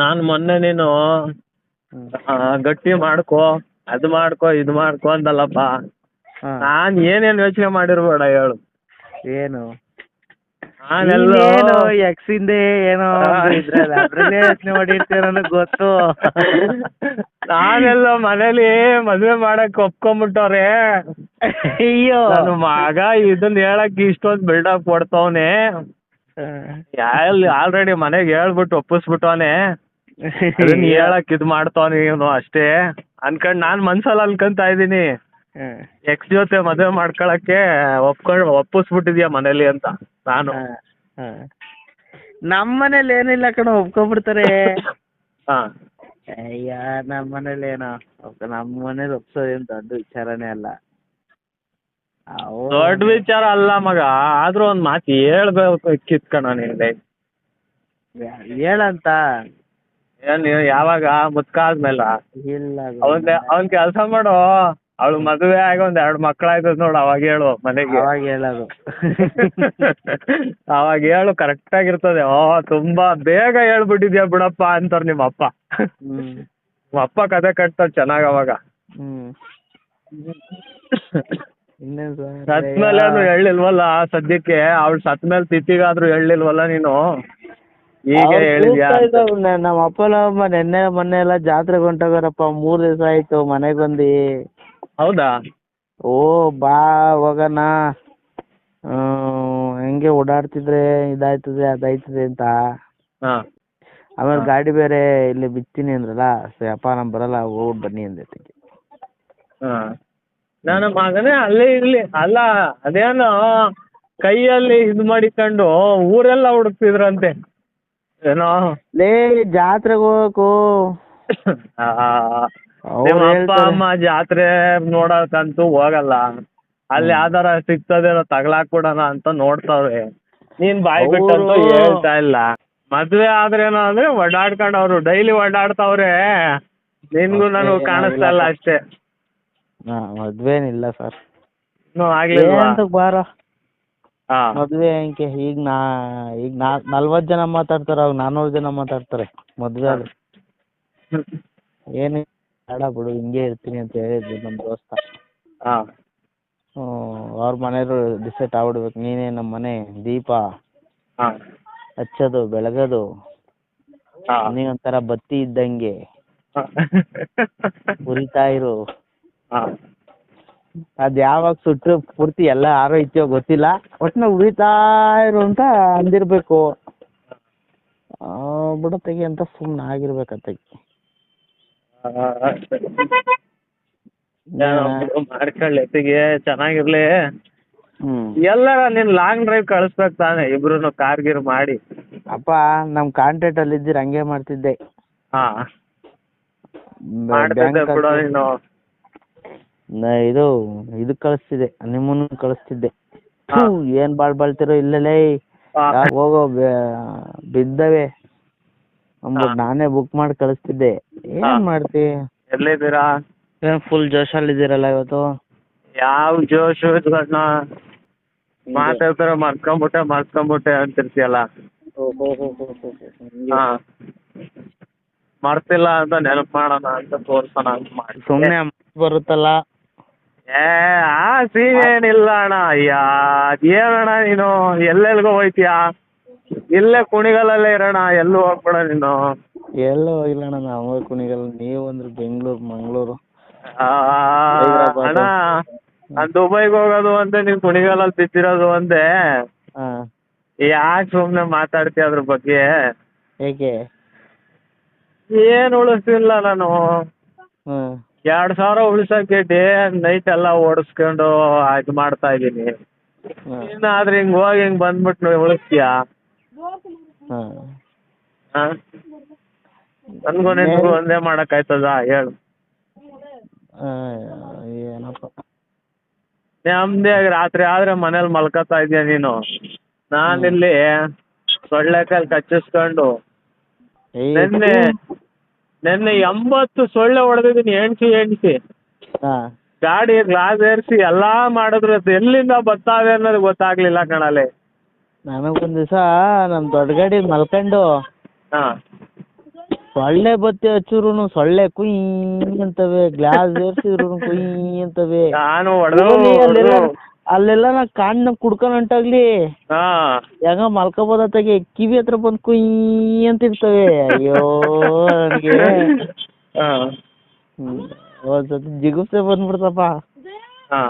ನಾನು ಮೊನ್ನೆ ನೀನು ಗಟ್ಟಿ ಮಾಡ್ಕೋ ಅದು ಮಾಡ್ಕೋ ಇದು ಮಾಡ್ಕೋ ಅಂದಲ್ಲಪ್ಪ. ನಾನ್ ಏನೇನ್ ಯೋಚನೆ ಮಾಡಿರ್ಬೇಡ ಹೇಳು. ಏನು? ನಾನೆಲ್ಲೋ ಏನು ಎಕ್ಸ್ ಹಿಂದೆ ಏನೋ ಅದ್ರಲ್ಲೇ ಯೋಚನೆ ಮಾಡಿರ್ತೀರ ನನಗ್ ಗೊತ್ತು. ನಾನೆಲ್ಲೋ ಮನೇಲಿ ಮದ್ವೆ ಮಾಡಕ್ ಒಪ್ಕೊಂಬಿಟ್ಟವ್ರೆ. ಅಯ್ಯೋ. ನನ್ನ ಮಗ ಇದನ್ನ ಹೇಳಕ್ ಇಷ್ಟೊಂದ್ ಬಿಲ್ಡಪ್ ಕೊಡ್ತವ್ನೆ. ಆಲ್ರೆಡಿ ಮನೆಗೆ ಹೇಳ್ಬಿಟ್ಟು ಒಪ್ಪಿಸ್ಬಿಟ್ಟವನೆ. ಅದನ್ನ ಹೇಳಕ್ ಇದ್ ಮಾಡ್ತಾವ ನೀನು ಅಷ್ಟೇ. ಅನ್ಕೊಂಡ್ ನಾನ್ ಮನ್ಸಲ್ಲಿ ಅನ್ಕೊಂತ ಇದೀನಿ. ಎಕ್ಸ್ ಜೊತೆ ಮದ್ವೆ ಮಾಡ್ಕೊಳಕ್ಕೆ ಒಪ್ಕೊಂಡ್ ಒಪ್ಪಿಸ್ಬಿಟ್ಟಿದ್ಯಾ ಮನೇಲಿ ಅಂತ ನಾನು. ನಮ್ಮ ಮನೇಲಿ ಏನಿಲ್ಲ ಕಣ ಒಪ್ಕೊಂಡ್ಬಿಡ್ತಾರೆ ಹಾ. ಅಯ್ಯ ನಮ್ ಮನೇಲಿ ಏನೋ ನಮ್ಮ ನಮ್ ಮನೇಲಿ ಒಪ್ಸೋದೇನ್ ದೊಡ್ಡ ವಿಚಾರನೇ ಅಲ್ಲ. ದೊಡ್ಡ ವಿಚಾರ ಅಲ್ಲ ಮಗ ಆದ್ರೂ ಒಂದ್ ಮಾತು ಹೇಳ್ಬೇಕು ಕಿತ್ಕಣ ನಿನ್ಗೆ ಹೇಳಂತ. ಏನ್ ನೀವ್ ಯಾವಾಗ ಮುತ್ಕಾದ್ಮೇಲ? ಇಲ್ಲ ಗುರು. ಅವನ್ ಅವ್ನ್ ಕೆಲ್ಸ ಮಾಡು. ಅವಳು ಮದುವೆ ಆಗಿ ಒಂದ್ ಎರಡ್ ಮಕ್ಕಳಾಯ್ತದ ನೋಡು ಅವಾಗ ಹೇಳು ಮನೆಗೆ. ಅವಾಗ ಹೇಳೋದು. ಅವಾಗ ಹೇಳು ಕರೆಕ್ಟ್ ಆಗಿರ್ತದೆ ಓ ತುಂಬಾ ಬೇಗ ಹೇಳ್ಬಿಟ್ಟಿದ್ಯಾ ಬಿಡಪ್ಪ ಅಂತಾರ ನಿಮ್ಮ ಅಪ್ಪ. ನಿಮ್ಮ ಅಪ್ಪ ಕತೆ ಕಟ್ತಾರ ಚೆನ್ನಾಗ್ ಅವಾಗ. ಸತ್ಮೇಲೆ? ಸತ್ ಮೇಲೆ ಹೇಳಿಲ್ವಲ್ಲ ಸದ್ಯಕ್ಕೆ? ಅವಳು ಸತ್ ಮೇಲೆ ತಿಥಿಗಾದ್ರೂ ಹೇಳಿಲ್ವಲ್ಲ ನೀನು? ಈಗ ಹೇಳಿದ್ಯಾ ನಮ್ಮ ಅಪ್ಪನ ಅಮ್ಮ ನೆನ್ನೆ ಮೊನ್ನೆ ಎಲ್ಲ ಜಾತ್ರೆಗೆ ಹೊಂಟೋಗಾರಪ್ಪ ಮೂರ್ ದಿವಸ ಆಯ್ತು ಮನೆಗ್ ಬಂದಿ. ಹೌದಾ? ಓ ಬಾ ಹೋಗೋಣ. ಹೆಂಗೆ ಓಡಾಡ್ತಿದ್ರೆ ಇದಾಯ್ತದೆ ಅದಾಯ್ತದೆ ಅಂತ. ಹಾ. ಆಮೇಲೆ ಗಾಡಿ ಬೇರೆ ಇಲ್ಲಿ ಬಿತ್ತೀನಿ ಅಂದ್ರಲ್ಲ ಸರಿ ಅಪ್ಪ ನಮ್ ಬರಲ್ಲ ಹೋಗ್ಬಿಟ್ಟು ಬನ್ನಿ ಅಂದೆ ನಾನು ಮಗನೇ ಅಲ್ಲೇ ಇರ್ಲಿ. ಅಲ್ಲ ಅದೇನೋ ಕೈಯಲ್ಲಿ ಇದು ಮಾಡಿಕೊಂಡು ಊರೆಲ್ಲ ಹುಡುಕ್ತಿದ್ರಂತೆ. ಏನೋ? ಲೇ ಜಾತ್ರೆಗ್ ಹೋಗಕು ಆ, ಅವ್ರು ನಿಮ್ಮ ಅಪ್ಪ ಹೇಳ್ತಾರೆ. ಅಮ್ಮ ಜಾತ್ರೆ ನೋಡಕ್ಕಂತೂ ಹೋಗಲ್ಲ. ಅಲ್ಲಿ ಯಾವ್ದಾರ ಸಿಗ್ತದೇನೋ ತಗ್ಲಾಕ್ಬಿಡೋಣ ಅಂತ ನೋಡ್ತಾವ್ರೆ. ನೀನ್ ಬಾಯಿ ಬಿಟ್ಟಂತೂ ಅವ್ರು- ಹೇಳ್ತಾ ಇಲ್ಲ. ಮದ್ವೆ ಆದ್ರೇನೋ ಅಂದ್ರೆ ಒಡಾಡ್ಕೊಂಡ್ ಅವ್ರು ಡೈಲಿ ಓಡಾಡ್ತಾವ್ರೆ. ನಿನ್ಗೂ ನನಗೂ ಮದ್ವೆ ಕಾಣಿಸ್ತಾ ಇಲ್ಲ ಅಷ್ಟೇ. ಮದ್ವೇನಿಲ್ಲ ಸರ್. ಇನ್ನು ಆಗ್ಲಿಲ್ವಾ? ಬಾರ. ಹಾ. ಮದ್ವೆ ಅಂಕೆ ಈಗ ನಾ ಈಗ ನಾ ನಲ್ವತ್ತು ಜನ ಮಾತಾಡ್ತಾರೆ ಅವಾಗ ನಾನ್ನೂರು ಜನ ಮಾತಾಡ್ತಾರೆ ಮದ್ವೆ ಆದ್ರೆ. ಏನು ಬೇಡ ಬಿಡು ಹಿಂಗೆ ಇರ್ತೀನಿ ಅಂತ ಹೇಳಿದ್ರು ನಮ್ಮ ದೋಸ್ತ. ಹಾ. ಹ್ಞೂ ಅವ್ರ ಮನೆಯವರು ಡಿಸೈಡ್ ಆಗ್ಬಿಡ್ಬೇಕು. ನೀನೇ ನಮ್ಮ ಮನೆ ದೀಪ. ಹಾ. ಹಚ್ಚೋದು ಬೆಳಗೋದು. ಹಾ. ನೀ ಒಂಥರ ಬತ್ತಿ ಇದ್ದಂಗೆ. ಹಾ. ಉರಿತಾ ಇರು. ಹಾ. ಅದ್ ಯಾವಾಗ ಸುಟ್ರು ಪೂರ್ತಿ ಎಲ್ಲ ಆರೋಯ್ತೋ ಗೊತ್ತಿಲ್ಲ. ಒಟ್ನ ಉರಿತಾ ಇರು ಅಂತ ಅಂದಿರ್ಬೇಕು. ಆ, ಬಿಡು ತೆಗಿ ಅಂತ ಸುಮ್ನೆ ಆಗಿರ್ಬೇಕಂತ ಮಾಡ್ಕೊಳ್ಳಿ ಎತ್ತಿಗೆ ಚೆನ್ನಾಗಿರ್ಲಿ. ಎಲ್ಲಾರ ನೀನ್ ಲಾಂಗ್ ಡ್ರೈವ್ ಕಳಿಸ್ಬೇಕು ತಾನೆ ಇಬ್ರು ಕಾರ್ ಗೀರ್ ಮಾಡಿ. ಅಪ್ಪ ನಮ್ ಕಾಂಟ್ಯಾಕ್ಟ್ ಅಲ್ಲಿ ಇದ್ದೀರ ಹಂಗೆ ಮಾಡ್ತಿದ್ದೆ. ಹಾ. ಮಾಡ್ತಿದ್ದೆ ಬಿಡೋ ನೀನು. ನ- ಇದು ಇದು ಕಳಿಸ್ತಿದ್ದೆ ನಿಮ್ಮನ್ನು ಕಳಿಸ್ತಿದ್ದೆ. ಹಾ. ಥು, ಏನ್ ಬಾಳ್ ಬಾಳ್ತಿರೋ ಇಲ್ಲಲೇ ಹೋಗೋ ಬೆ- ಬಿದ್ದವೆ. ಅಂದ್ಬಿಟ್ಟು ಹಾ. ನಾನೇ ಬುಕ್ ಮಾಡಿ ಕಳಿಸ್ತಿದ್ದೆ. ಹಾ. ಏನ್ ಮಾಡ್ತಿ? ಎಲ್ಲಿದ್ದೀರಾ? ಏನ್ ಫುಲ್ ಜೋಶಲ್ಲಿ ಇದ್ದೀರಲ್ಲ ಇವತ್ತು? ಯಾವ ಜೋಶ್ ಅಣ್ಣ? ಮಾತಾಡ್ತಾರೆ ಮರ್ಕೊಂಬಿಟ್ಟೆ ಮರ್ಕೊಂಬಿಟ್ಟೆ ಅಂತಿರ್ತೀಯಲ್ಲ. ಹಾ ಮರ್ತಿಲ್ಲ ಅಂತ ನೆನಪು ಮಾಡೋಣ ಅಂತ ತೋರ್ಸೋಣ ಅಂತ ಮಾಡಿ ಸುಮ್ನೆ ಬರುತ್ತಲ್ಲ. ಏ ಆ ಸೀನ್ ಏನಿಲ್ಲ ಅಣ್ಣ. ಅಯ್ಯ ಅದೇನಣ್ಣ ನೀನು? ಎಲ್ಲೆಲ್ಗೋ ಹೋಯ್ತೀಯಾ? ಇಲ್ಲೇ ಕುಣಿಗಲಲ್ಲೇ ಇರೋಣ ಎಲ್ಲೂ ಹೋಗ್ಬೇಡ ನೀನು. ಎಲ್ಲೂ ಹೋಗಿಲ್ಲ ಅಣ್ಣ ನಾವು ಕುಣಿಗಲ್. ನೀವು ಅಂದ್ರೆ ಬೆಂಗಳೂರು ಮಂಗಳೂರು. ಆ, ಹೈದ್ರಾಬಾದು. ಅಣ್ಣ ನಾನ್ ದುಬೈಗೆ ಹೋಗೋದು ಒಂದೇ ನೀನ್ ಕುಣಿಗಲಲ್ಲಿ ಬಿದ್ದಿರೋದು ಒಂದೇ. ಹಾ. ಯಾಕೆ ಸುಮ್ನೆ ಮಾತಾಡ್ತೀಯ ಅದ್ರ ಬಗ್ಗೆ? ಏಕೆ? ಏನ್ ಉಳಿಸ್ತಿಲ್ಲ ನಾನು. ಎರಡ್ ಸಾವಿರ ಡೇ ನೈಟ್ ಎಲ್ಲ ಓಡಿಸ್ಕೊಂಡು ಇದು ಮಾಡ್ತಾ ಇದೀನಿ ಹ್ಮ್ ಇನ್ನಾದ್ರೆ ಹಿಂಗ್ ಹೋಗಿ ಹಿಂಗ್ ಬಂದ್ಬಿಟ್ಟು ಉಳಿಸ್ತೀಯ ಉಳಿಸ್ತೀಯಾ? ಹಾ. ನನ್ಗೂ ನಿನ್ಗೂ ಒಂದೇ ಮಾಡಕ್ ಆಯ್ತದ ಹೇಳು ಏನಪ್ಪ. ರಾತ್ರಿ ಆದ್ರೆ ಮನೇಲಿ ಮಲ್ಕೋತಾ ಇದೀಯ ನೀನು? ನಾನಿಲ್ಲಿ ಸೊಳ್ಳೆ ಕಾಲ್ ಕಚ್ಚಿಸ್ಕೊಂಡು ನೆನ್ನೆ ನೆನ್ನೆ ಎಂಬತ್ತು ಸೊಳ್ಳೆ ಹೊಡೆದಿದ್ದೀನಿ ಎಣ್ಸಿ ಎಣ್ಸಿ ಹಾ. ಗಾಡಿ ಗ್ಲಾಸ್ ಏರಿಸಿ ಎಲ್ಲಾ ಮಾಡಿದ್ರು. ಅದು ಎಲ್ಲಿಂದ ಬರ್ತಾವೆ ಅನ್ನೋದು ಗೊತ್ತಾಗ್ಲಿಲ್ಲ ಕಣಲೆ ನನಗೊಂದ್ ದಿವಸ ನಮ್ ದೊಡ್ಡ ಗಾಡಿ ಮಲ್ಕೊಂಡು ಹಾ. ಸೊಳ್ಳೆ ಬತ್ತಿ ಹಚ್ಚಿದ್ರು ಸೊಳ್ಳೆ ಕುಯ್ ಅಂತವೆ. ಗ್ಲಾಸ್ ಏರ್ಸಿದ್ರು ಕುಯ್ ಅಂತವೆ. ನಾನು ಹೊಡೆದು. ಅಲ್ಲೆಲ್ಲ ನಾ ಕಾಣ್ನ ಕುಡ್ಕೊಂಡ್ ಹೊಂಟಾಗ್ಲಿ. ಹಾ. ಹೆಂಗ ಮಲ್ಕೋಬೋದತ್ತಾಗೆ ಕಿವಿ ಹತ್ರ ಬಂದು ಕುಯ್ ಅಂತ ಇರ್ತವೆ. ಅಯ್ಯೋ ನನಗೆ ಹಾ. ಒಂದ್ಸತಿ ಜಿಗುಪ್ಸೆ ಬಂದ್ಬಿಡ್ತಪ್ಪ. ಹಾ.